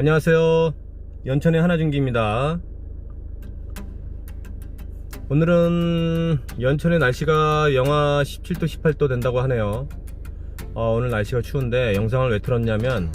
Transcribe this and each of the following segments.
안녕하세요. 연천의 하나중기입니다. 오늘은 연천의 날씨가 영하 17도, 18도 된다고 하네요. 어, 오늘 날씨가 추운데 영상을 왜 틀었냐면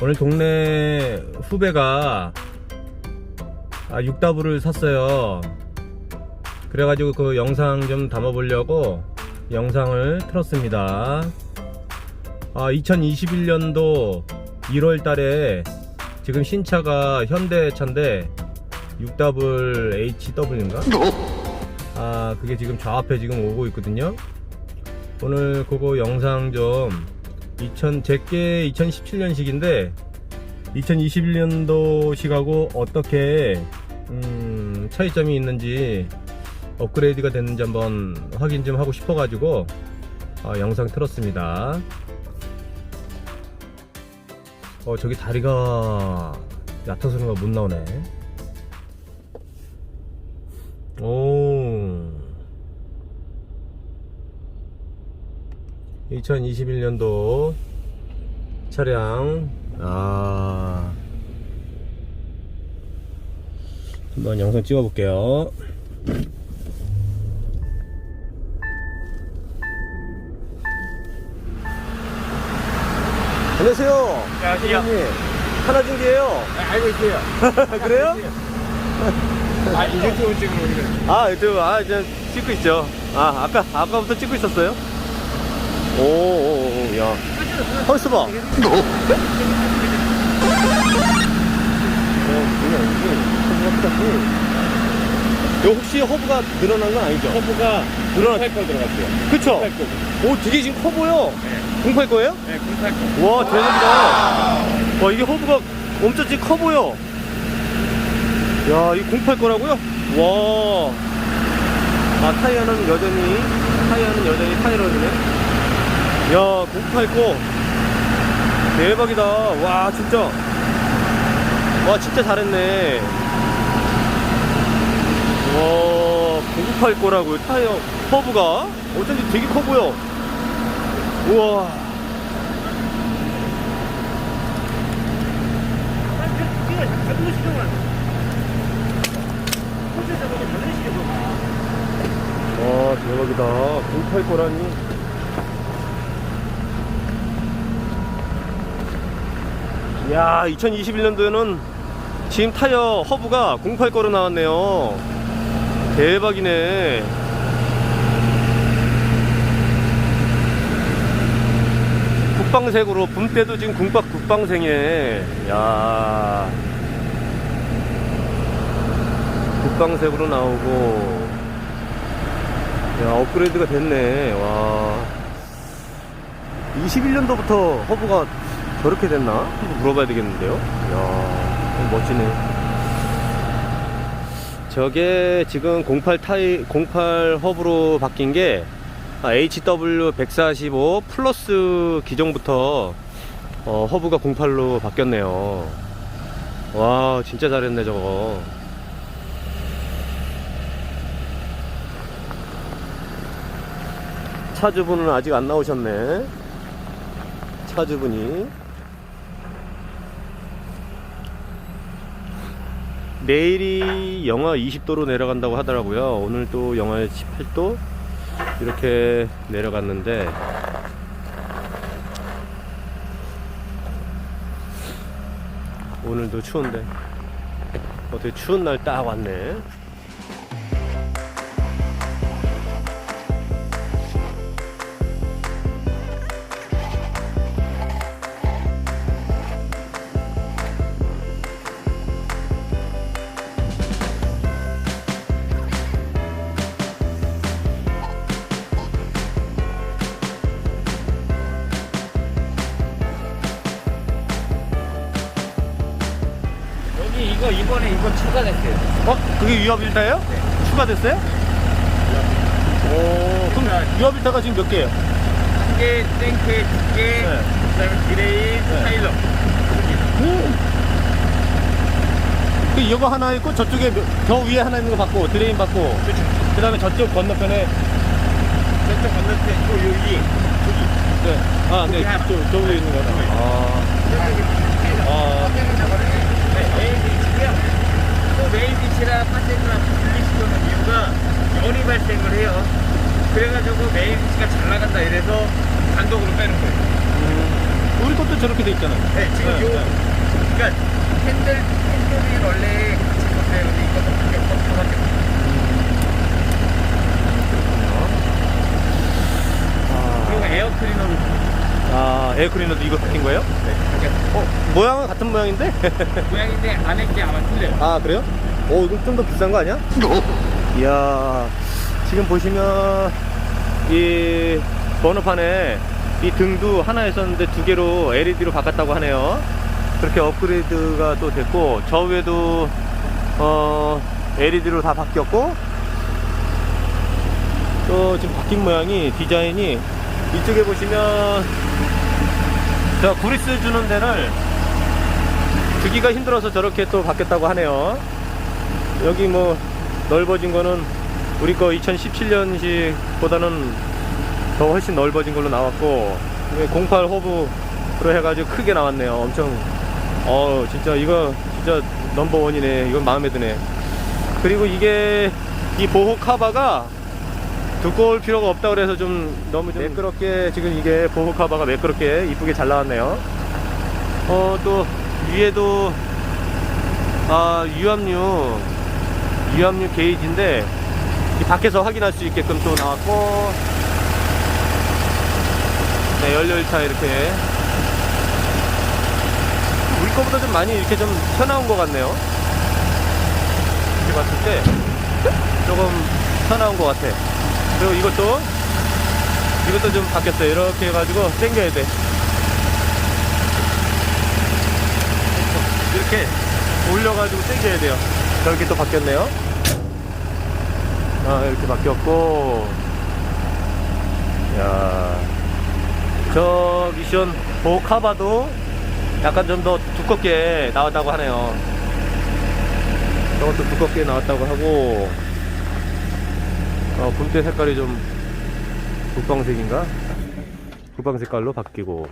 오늘 동네 후배가 아, 육다부를 샀어요. 그래가지고 그 영상 좀 담아보려고 영상을 틀었습니다. 아, 2021년도 1월 달에 지금 신차가 현대 차인데 6W HW인가? 아, 그게 지금 좌앞에 지금 오고 있거든요. 오늘 그거 영상 좀 2000, 제게 2017년식인데 2021년도식하고 어떻게 음, 차이점이 있는지 업그레이드가 됐는지 한번 확인 좀 하고 싶어가지고 어, 영상 틀었습니다. 어 저기 다리가 얕아서 그런가 못 나오네. 오. 2021년도 차량 아 한번 영상 찍어 볼게요. 안녕하세요. 안녕하세요. 선생님. 하나중기예요. 알고 있어요. 그래요? 아, 이 유튜브 찍으러 오기는. 아, 유튜브, 아, 이제 찍고 있죠. 아, 아까, 아까부터 찍고 있었어요? 오, 오, 오, 야. 헐스 봐. 어. 허브가 크다. 요 혹시 허브가 늘어난 건 아니죠? 커브가 늘어났, 08거 들어갔어요. 그쵸? 08거. 오, 되게 지금 커 보여. 네. 08 거예요? 네, 08거. 와, 대박이다. 와, 이게 허브가 엄청 지금 커 보여. 야, 이08 거라고요? 와. 아, 타이어는 여전히, 타이어는 여전히 타이어로네. 야, 08 거. 대박이다. 와, 진짜. 와, 진짜 잘했네. 와, 098 거라고요. 타이어, 허브가. 어쩐지 되게 커 보여. 우와. 와 대박이다. 08 거라니? 야 2021년도에는 지금 타이어 허브가 08 거로 나왔네요. 대박이네 국방색으로 붐때도 지금 국박 국방생이네 야. 국방색으로 나오고. 야 업그레이드가 됐네. 와. 21년도부터 허브가 저렇게 됐나? 물어봐야 되겠는데요? 야 멋지네. 저게 지금 08 타이 08 허브로 바뀐 게 아, HW145 플러스 기종부터 어, 허브가 08로 바뀌었네요 와 진짜 잘했네 저거 차주분은 아직 안 나오셨네. 차주분이. 내일이 영하 20도로 내려간다고 하더라고요. 오늘 또 영하 18도 이렇게 내려갔는데 오늘도 추운데 어떻게 추운 날 딱 왔네. 이번에 이거 추가됐어요. 어? 그게 유압일타예요? 추가됐어요? 오, 그럼 유압일타가 지금 몇 개예요? 한 개, 땡크 두 개, 네. 그다음에 디레이, 타일러. 그 이거 하나 있고 저쪽에 저 위에 하나 있는 거 받고 드레인 받고 그 다음에 저쪽 건너편에 저쪽 건너편 또 여기. 네. 아, 네. 거기 하나. 저, 저 위에 있는 거다. 아. 아, 네, 메인 비치고요. 또 메인 비치랑 파생이랑 분리시켜놓은 이유가 열이 발생을 해요. 그래가지고 메인 비치가 잘 나간다 이래서 단독으로 빼는 저렇게 돼 있잖아요. 네, 지금 네, 요, 네. 그러니까 핸들, 핸들이 원래 같이 있었어요. 근데 이것도 바뀌었고, 다 바뀌었고. 그리고 에어 클리너로 아, 에어클리너도 이거 바뀐 거예요? 네, 바뀌었어요. 어, 모양은 같은 모양인데? 모양인데 안에 게 아마 틀려요. 아, 그래요? 오, 이건 좀 더 비싼 거 아니야? 이야, 지금 보시면 이 번호판에 이 등도 하나 있었는데 두 개로 LED로 바꿨다고 하네요. 그렇게 업그레이드가 또 됐고, 저 위에도 어, LED로 다 바뀌었고, 또 지금 바뀐 모양이 디자인이 이쪽에 보시면 저 구리스 주는 데를 주기가 힘들어서 저렇게 또 바뀌었다고 하네요. 여기 뭐 넓어진 거는 우리 거 2017년식 보다는 더 훨씬 넓어진 걸로 나왔고 08 호브로 해가지고 크게 나왔네요. 엄청 어 진짜 이거 진짜 넘버원이네. 이건 마음에 드네. 그리고 이게 이 보호 카바가 두꺼울 필요가 없다 그래서 좀 너무 좀 매끄럽게 지금 이게 보호 카바가 매끄럽게 이쁘게 잘 나왔네요. 어 또 위에도 아 유압류 유압류 게이지인데 이 밖에서 확인할 수 있게끔 또 나왔고 네 연료일차 이렇게. 우리 거보다 좀 많이 이렇게 좀 튀어나온 것 같네요. 이렇게 봤을 때 조금 튀어나온 것 같아. 그리고 이것도 이것도 좀 바뀌었어요. 이렇게 해가지고 당겨야 돼. 이렇게 올려가지고 당겨야 돼요. 저렇게 또 바뀌었네요. 아 이렇게 바뀌었고. 야 저 미션 보카바도 약간 좀 더 두껍게 나왔다고 하네요 저것도 두껍게 나왔다고 하고 어, 분대 색깔이 좀 국방색인가? 국방 색깔로 바뀌고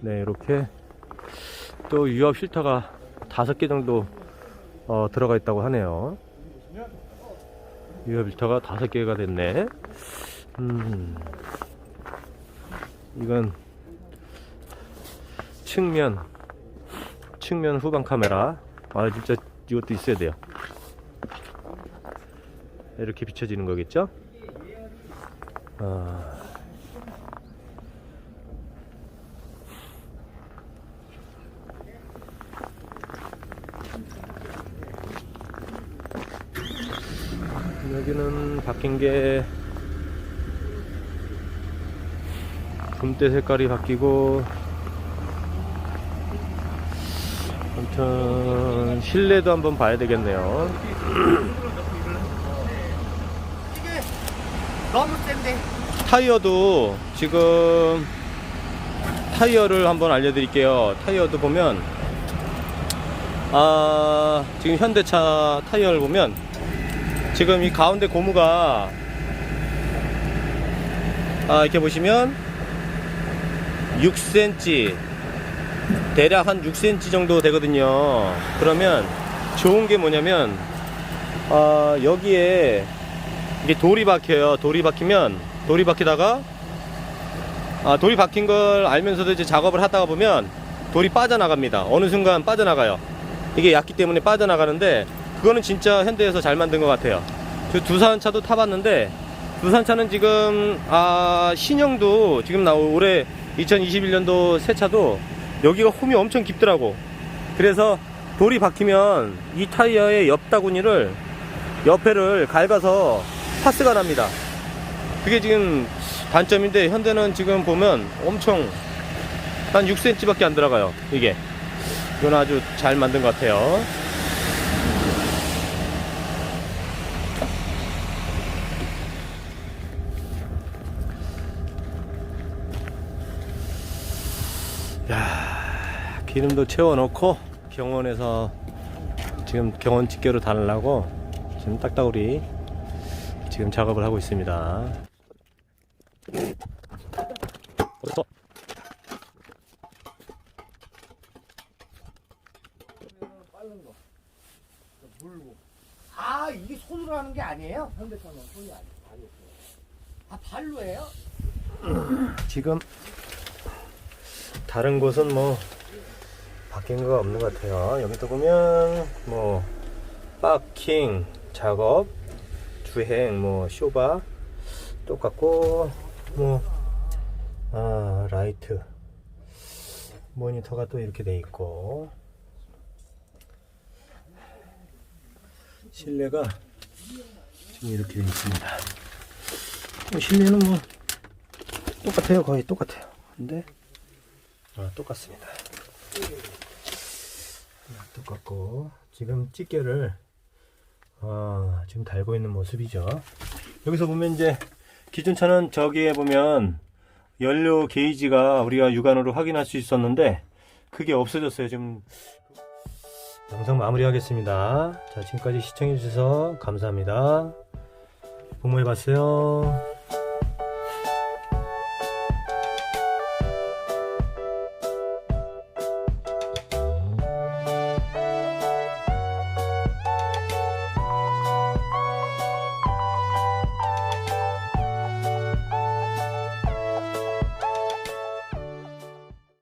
네 이렇게 또 유압 필터가 다섯 개 정도 어, 들어가 있다고 하네요. 유압 필터가 다섯 개가 됐네. 음, 이건 측면 측면 후방 카메라. 아 진짜 이것도 있어야 돼요. 이렇게 비춰지는 거겠죠? 아. 여기는 바뀐 게 금대 색깔이 바뀌고 아무튼 실내도 한번 봐야 되겠네요 너무 센데. 타이어도 지금 타이어를 한번 알려드릴게요 타이어도 보면 아 지금 현대차 타이어를 보면 지금 이 가운데 고무가 아 이렇게 보시면 6cm 대략 한 6cm 정도 되거든요. 그러면 좋은 게 뭐냐면 아 여기에 이게 돌이 박혀요. 돌이 박히면 돌이 박히다가 아 돌이 박힌 걸 알면서도 이제 작업을 하다가 보면 돌이 빠져나갑니다. 어느 순간 빠져나가요. 이게 얕기 때문에 빠져나가는데 그거는 진짜 현대에서 잘 만든 것 같아요. 저 두산차도 타봤는데 두산차는 지금 아 신형도 지금 나오 올해 2021년도 새 차도 여기가 홈이 엄청 깊더라고. 그래서 돌이 박히면 이 타이어의 옆 다구니를 옆에를 갈가서 파스가 납니다. 그게 지금 단점인데 현대는 지금 보면 엄청 한 6cm밖에 안 들어가요. 이게. 이건 아주 잘 만든 것 같아요. 야 기름도 채워놓고 경원에서 지금 경원 집게로 달라고 지금 딱따구리 지금 작업을 하고 있습니다. 아, 아니에요? 현대차는 손이 아니에요. 아 발로 해요? 지금 다른 곳은 뭐 바뀐 거가 없는 것 같아요. 여기도 보면 뭐 파킹 작업 주행 뭐 쇼바 똑같고 뭐 아, 라이트 모니터가 또 이렇게 돼 있고 실내가 지금 이렇게 돼 있습니다. 뭐 실내는 뭐 똑같아요. 거의 똑같아요. 근데 아, 똑같습니다. 똑같고 지금 찌개를 아, 지금 달고 있는 모습이죠. 여기서 보면 이제 기존 차는 저기에 보면 연료 게이지가 우리가 육안으로 확인할 수 있었는데 그게 없어졌어요. 지금 영상 마무리하겠습니다. 자, 지금까지 시청해 주셔서 감사합니다. 복무해 봤어요.